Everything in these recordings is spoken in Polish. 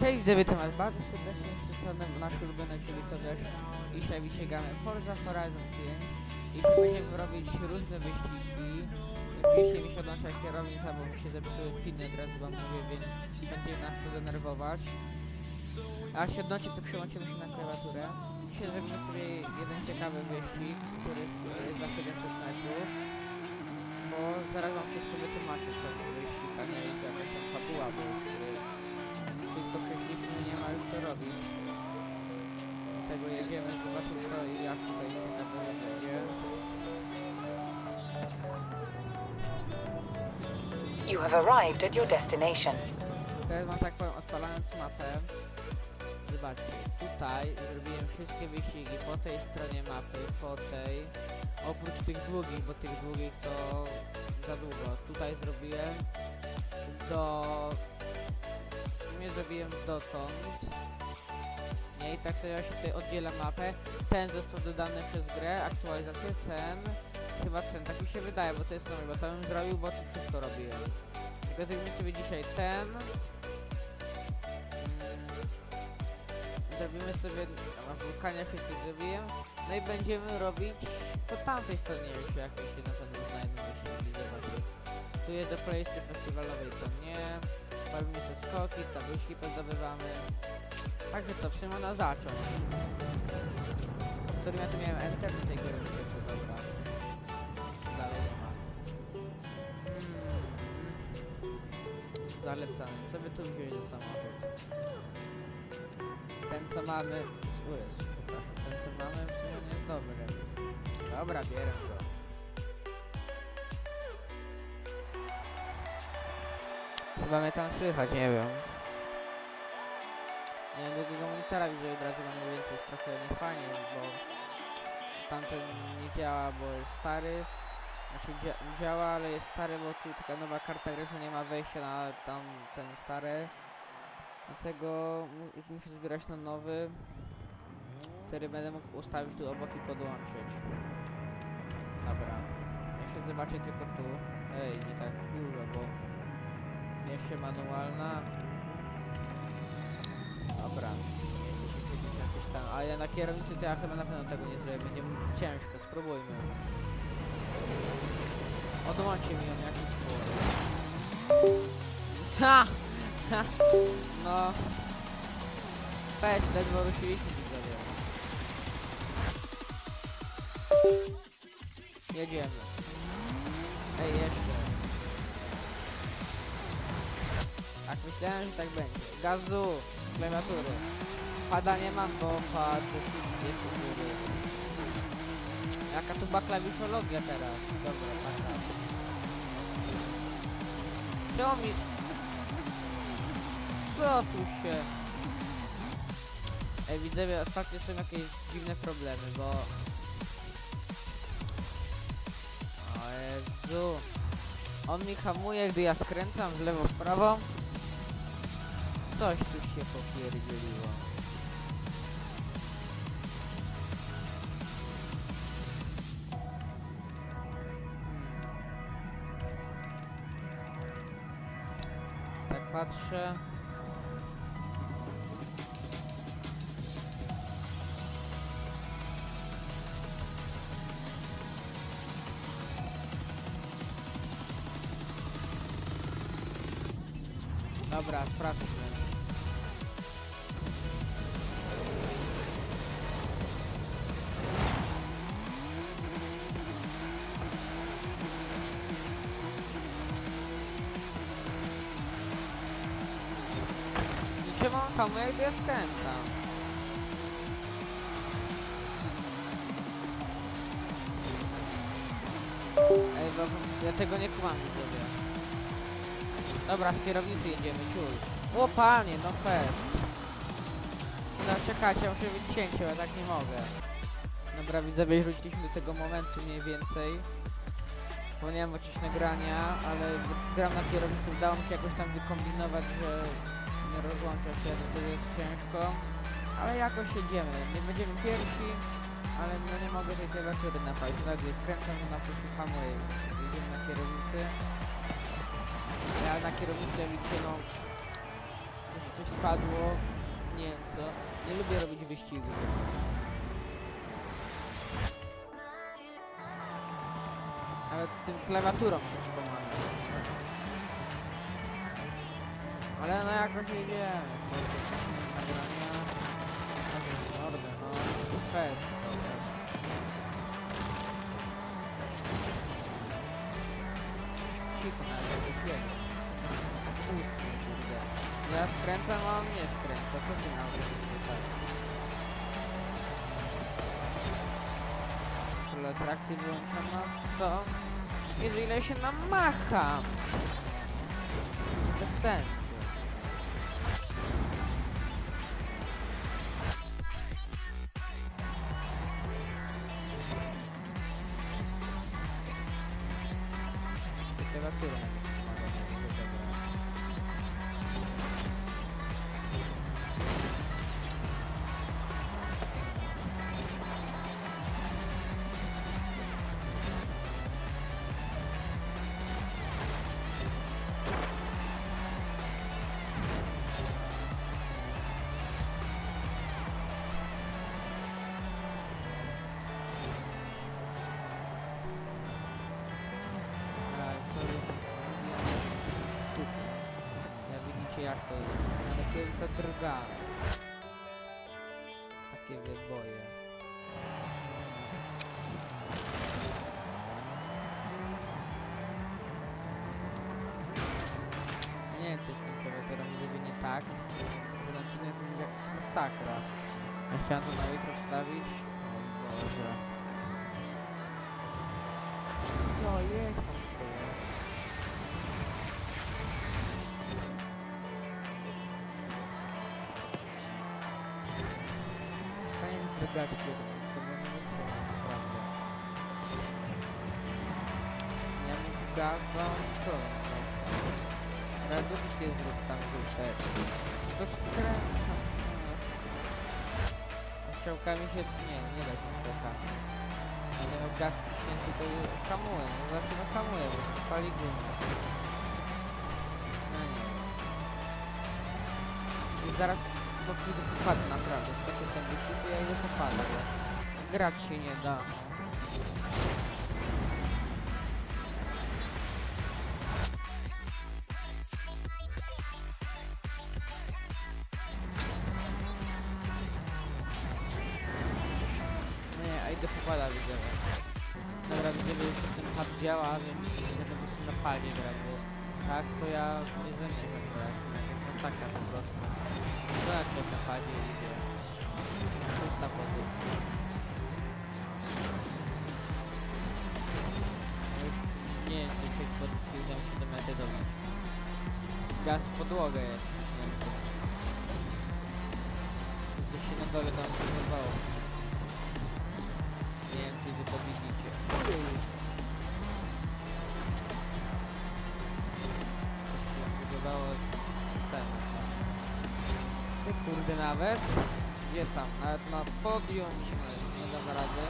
Cześć, widzowie, temat bardzo serdecznie z tej strony nasz ulubiony, to też dzisiaj wyciągamy Forza Horizon 5. Jeśli będziemy robić różne wyścigi, dzisiaj mi się odłącza kierownica, bo mi się zepsuły piny, od razu wam mówię, więc będzie nas to denerwować. A jak się odłączy, to przełączymy się na klawiaturę. Dzisiaj zrobimy sobie jeden ciekawy wyścig, który jest za 700 metrów. Bo zaraz wam wszystko wytłumaczę, co to wyścig, a nie jakaś tam fabuła, y, wszystko przeszliśmy, nie ma już co robić. Dlatego jedziemy, zobaczymy co i jak tutaj na dole będzie. You have arrived at your destination. Teraz mam tak powiem, odpalając mapę. Zobaczcie, tutaj zrobiłem wszystkie wyścigi po tej stronie mapy, po tej. Oprócz tych długich, bo tych długich to za długo. Tutaj zrobiłem do... Sumie zrobiłem dotąd. Nie, i tak sobie się tutaj oddziela mapę. Ten został dodany przez grę, aktualizację, ten... Chyba ten, tak mi się wydaje, bo to jest nowy, bo to bym zrobił, bo tu wszystko robiłem. Tylko zrobimy sobie dzisiaj ten. Mm, Zrobimy sobie na wulkanie wszystko zrobiłem. No i będziemy robić po tamtej stronie już jakieś się na pewno znajdą zobaczcie. Tu jest do playsy festiwalowej to nie. Bawimy się skoki, tabliczki pozdobywamy. Także co, Szymona zacząć. Którym ja tu miałem enter do tej gry, to dobra. Dalej nie ma. Mm. Zalecamy. Co by tu wziąć za samochód? Ten co mamy... Jest, przepraszam. Ten co mamy w sumie nie jest dobry. Dobra, bierę Chyba mnie tam słychać, nie wiem. Nie wiem, drugiego monitora widzę od razu mam mówię, więc jest trochę niefajnie, bo tamten nie działa, bo jest stary. Znaczy dzia działa, ale jest stary, bo tu taka nowa karta gry, nie ma wejścia na tam ten stary. Dlatego mu muszę zbierać na nowy, który będę mógł ustawić tu obok i podłączyć. Dobra. Ja się zobaczę tylko tu. Ej, nie tak długo, bo jeszcze manualna. Dobra. Jeszcze 50 coś tam, ale na kierownicy to ja chyba na pewno tego nie zrobię, będzie ciężko, spróbujmy. Odłączcie mi ją jakiś spór. Ha! Ha! No. Peć, ledwo ruszyliśmy widzowie. Jedziemy. Ej, jeszcze. Tak myślałem, że tak będzie. Gazu! Klawiatury. Pada nie mam, bo pad jest u góry. Jaka tu była klawiszologia teraz? Dobra, pada. Czemu mi... Co tu się... Ej, widzowie, ostatnio są jakieś dziwne problemy, bo... O Jezu... On mi hamuje, gdy ja skręcam w lewo, w prawo. Coś tu się popierdzieliło. Hmm. Tak patrzę. Dobra, sprawdźmy. Hamuje, gdy ja? Ej, bo ja tego nie kumam. Dobra, z kierownicy jedziemy, ciul. O no fest. No muszę być cięcie, ja tak nie mogę. Dobra, widzowie, wróciliśmy do tego momentu mniej więcej. Zapomniałem odciąć nagrania, ale gram na kierownicy, udało mi się jakoś tam wykombinować, że rozłącza się, no to jest ciężko. Ale jakoś jedziemy, nie będziemy pierwsi, ale no nie mogę tej klawiatury napaść. Nagle skręcam, na prostu hamuję. Jedziemy na kierownicy. Ja na kierownicy widzicie no... Jest coś spadło, nie wiem co. Nie lubię robić wyścigów. Nawet tym klawiaturą się pomaga. Ale no jakoś jedziemy. Nagrania. Mordę, no. Fest. Cicho biegł. Tak ósmy, kurde. Ja skręcam, a on nie skręca. Co ty na? Tyle trakcji wyłączona. Co? Jezu, ile się namacham! Bez sensu. Klawiatura nie pomaga jak to jest. Takie co drga. Takie wyboje. Nie wiem co jest z tym klawiaturą, żeby nie tak. Tym jak masakra. Ja chciałem to na jutro wstawić. O Boże. No tam wydać kiedy. Ja mu zgadzam, co? No. Redukcję zrób tam żółte. To skręcam. Strzałkami się... nie, nie da się strzałkami. Ale no gaz wciśnięty to hamuje, no zawsze no hamuje, bo się pali gumę. No nie. I zaraz po chwili popadł naprawdę, z takiego ten wyścig, to ja idę popadam, bo grać się nie da. Nie, a idę popada widzowie. Dobra, widzowie, już ten pad działa, więc idę po prostu na padzie grać, bo tak to ja nie zamierzam grać. Masakra po prostu. Co jak to na padzie idzie? Szósta pozycja. Nie wiem, czy tych pozycji udało się do dowieść. Gaz w podłogę jest. nie wiem, Coś się na dole tam zbudowało. Nie wiem, czy wy to widzicie. Kurde nawet. Gdzie tam? Nawet na podium nie, dam rady.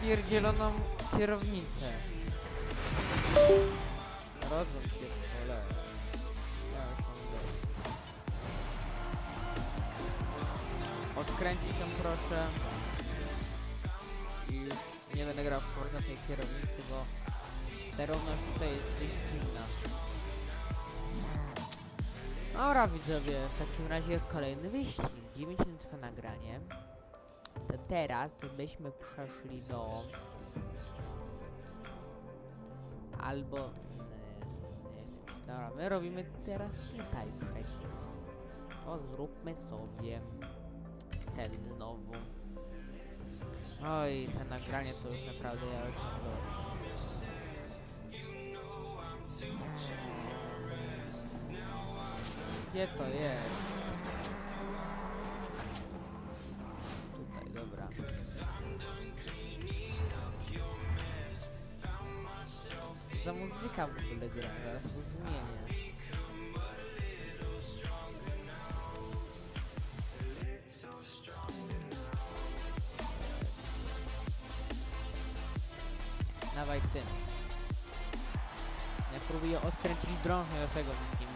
Pierdzieloną kierownicę. Rodzą się cholera. Ja już mam. Odkręcić ją proszę. I nie będę grał w tej kierownicy, bo sterowność tutaj jest dziwna. Dobra widzowie, w takim razie kolejny wyścig. 9 minut nagranie. To teraz byśmy przeszli do... Albo... Nie, nie, dobra, my robimy teraz tutaj przeciw. To zróbmy sobie ten znowu. Oj, to nagranie to już naprawdę ja już mam Gdzie to jest? Tutaj, dobra. Za muzyka w ogóle gra, zaraz to zmienię. Dawaj tym. Ja próbuję odkręcić drążę, dlatego nic nie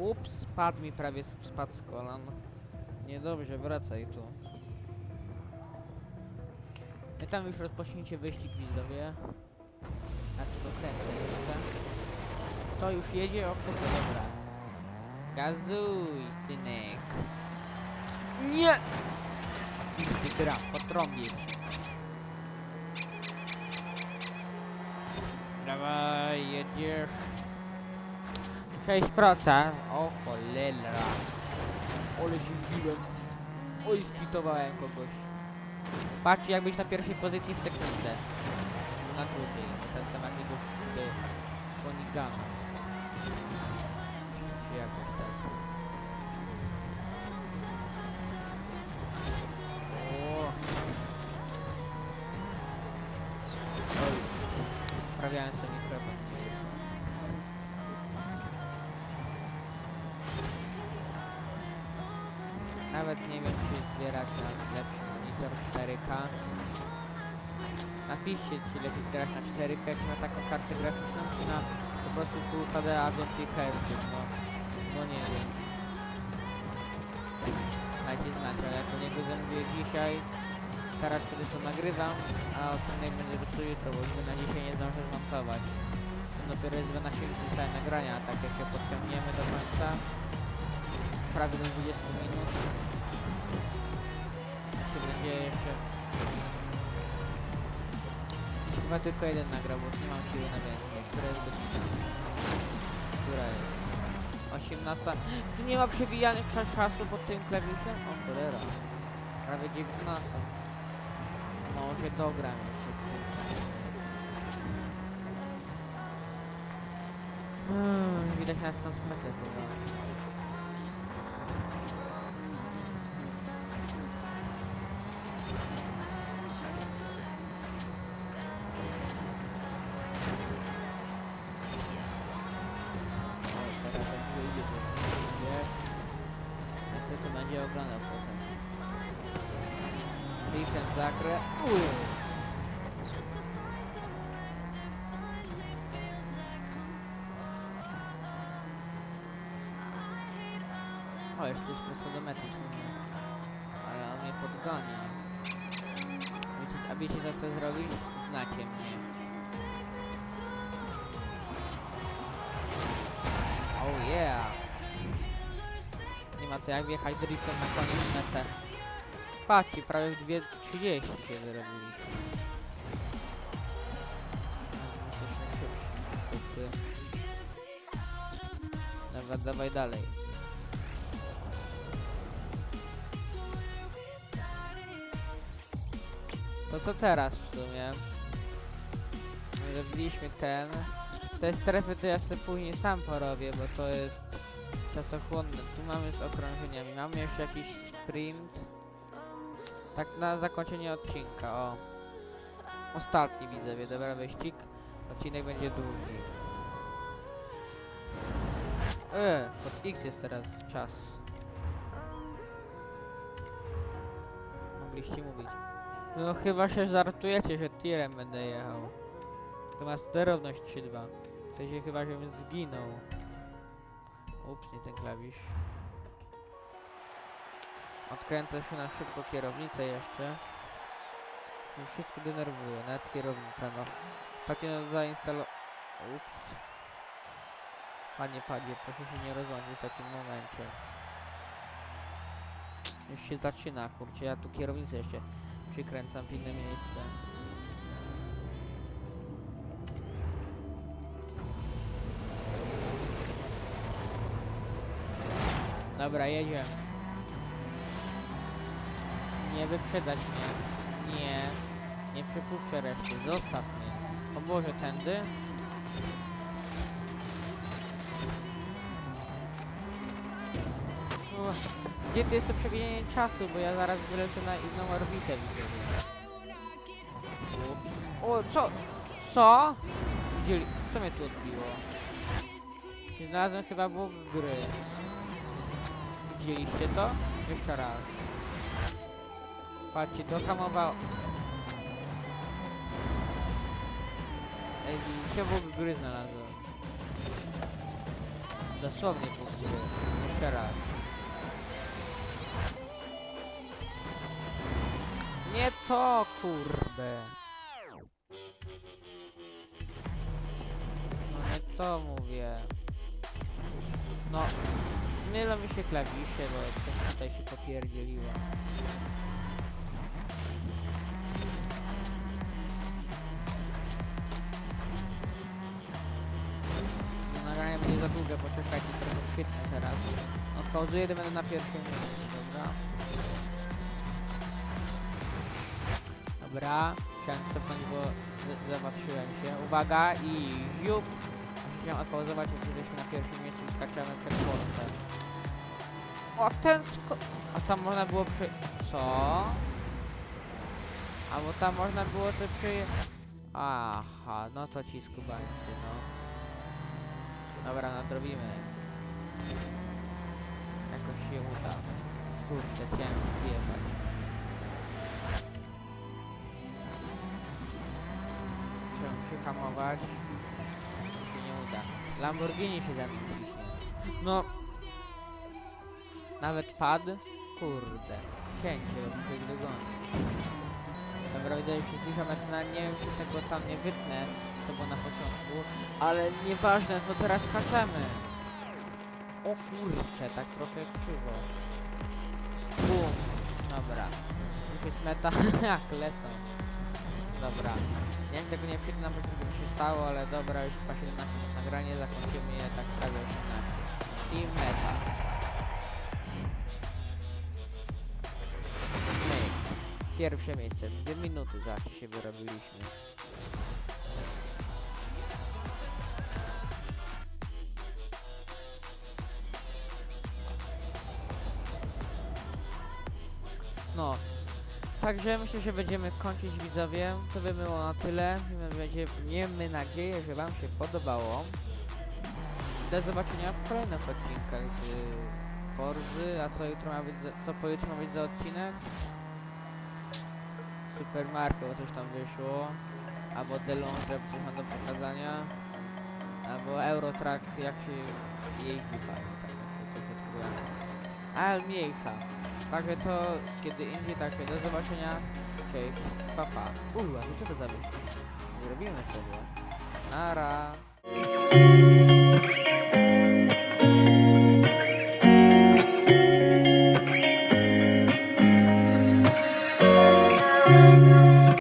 Ups, spadł mi prawie, spadł z kolan. Niedobrze, wracaj tu. I tam już rozpoczniecie wyścig widzowie. A tu dokręcę jeszcze. Co, już jedzie? O kurde, dobra. Gazuj, synek. Nie! Gra, potrąbię. Dawaj, jedziesz. 6%. O cholera. Ole się wbiłem. Oj, splitowałem kogoś. Patrzcie, jak być na pierwszej pozycji w sekundę. Na drugiej. Ten tam jakiegoś kurde Konigama. Czy jakoś tak. Sprawiałem sobie wiem, czy zbierać na lepszy monitor 4K. Napiszcie, czy lepiej grać na 4K, czy na taką kartę graficzną, czy na po prostu Full HD, a więcej herców, no. No nie wiem. Dajcie znać, ale do niego zamówię dzisiaj, teraz kiedy to nagrywam, a odcinek będzie dopiero jutro, bo na dzisiaj nie zdążę zmontować. To dopiero jest 12 minut całe nagrania, tak jak się podciągniemy do końca, prawie do 20 minut, będzie jeszcze... Chyba tylko jeden nagrał, bo nie mam siły na więcej. Która jest godzina? Która jest? 18. Tu nie ma przewijanych cza- czasu pod tym klawiszem? O cholera. Prawie 19. Może dogram jeszcze. kurczę. Mm, Widać nas tam metę chyba. A to będzie oglądał potem. Klikam zakrę. Uj. O, jeszcze jest prosto do mety. Ale on mnie podgania. A wiecie co chcę zrobić? Znacie mnie. Ma to jak wjechać driftem na koniec metę. Patrzcie, prawie w 2.30 się. Wszyscy. Dobra, dawaj dalej. To co teraz w sumie? Zrobiliśmy ten. Te strefy to ja sobie później sam porobię, bo to jest czasochłonne. Tu mamy z okrążeniami. Mamy jeszcze jakiś sprint. Tak na zakończenie odcinka, o. Ostatni widzowie, dobra wyścig. Odcinek będzie długi. E, pod X jest teraz czas. Mogliście mówić. No chyba się żartujecie, że tirem będę jechał. To ma sterowność 3.2. To się chyba, żebym zginął. Ups, nie ten klawisz. Odkręcę się na szybko kierownicę jeszcze. Mnie wszystko denerwuje, nawet kierownica, no. Takie no zainstalo... Ups. Panie padzie, proszę się nie rozłączyć w takim momencie. Już się zaczyna, kurczę, ja tu kierownicę jeszcze przykręcam w inne miejsce. Dobra, jedziemy. Nie wyprzedzać mnie. Nie. Nie przypuszczę reszty. Zostaw mnie. O Boże, tędy? Uff, Gdzie tu jest to przewijanie czasu, bo ja zaraz wylecę na inną orbitę. O, co? Co? Gdzie, co mnie tu odbiło? Znalazłem chyba bóg gry. Widzieliście to? Jeszcze raz. Patrzcie, to hamowało. Ej, widzicie? Bóg gry znalazłem. Dosłownie punktujesz. Jeszcze raz. Nie to, kurde. No nie to mówię. No, mylą mi się klawisze, bo coś tutaj się popierdzieliło. No, Nagranie będzie za długie, poczekajcie, trochę świetne teraz. Odpauzuję, to będę na pierwszym miejscu, dobra? Dobra, chciałem cofnąć, bo z- zapatrzyłem się. Uwaga i ziup! Chciałem odpauzować, bo jesteśmy na pierwszym miejscu i skaczemy przed Polskę. O, ten sko... A tam można było przy... Co? A bo tam można było sobie przy... Aha, no to ci skubańcy, no. Dobra, nadrobimy. Jakoś się uda. Kurczę, chciałem wjechać. Chciałem przyhamować. Uda. Lamborghini się za nim ciśnie. No. Nawet pad? Kurde. Cięcie, ich dogonić. Dobra, widzę, że się zbliżam jak na nie wiem, czy tego tam nie wytnę, to było na początku, ale nieważne, to teraz skaczemy. O kurczę, tak trochę krzywo. Bum. Dobra. Już jest meta. Jak lecą. Dobra. Nie wiem, tego nie przyznam, bo to się stało, ale dobra, już chyba 17 minut nagranie, zakończymy je tak prawie 18. I meta. Pierwsze miejsce. Dwie minuty za się wyrobiliśmy. Także myślę, że będziemy kończyć widzowie. To by było na tyle. Miejmy, nadzieję, że Wam się podobało. Do zobaczenia w kolejnych odcinkach z Forzy. A co jutro ma być za, co pojutrze ma być za odcinek? Super Marko, coś tam wyszło. Albo Delonge, coś ma do pokazania. Albo Eurotrack, jak się jeździ. Ale mniejsza. Także to kiedy indziej, także do zobaczenia. Cześć, papa. Uuu, a co to za myśl? Zrobimy sobie. Nara.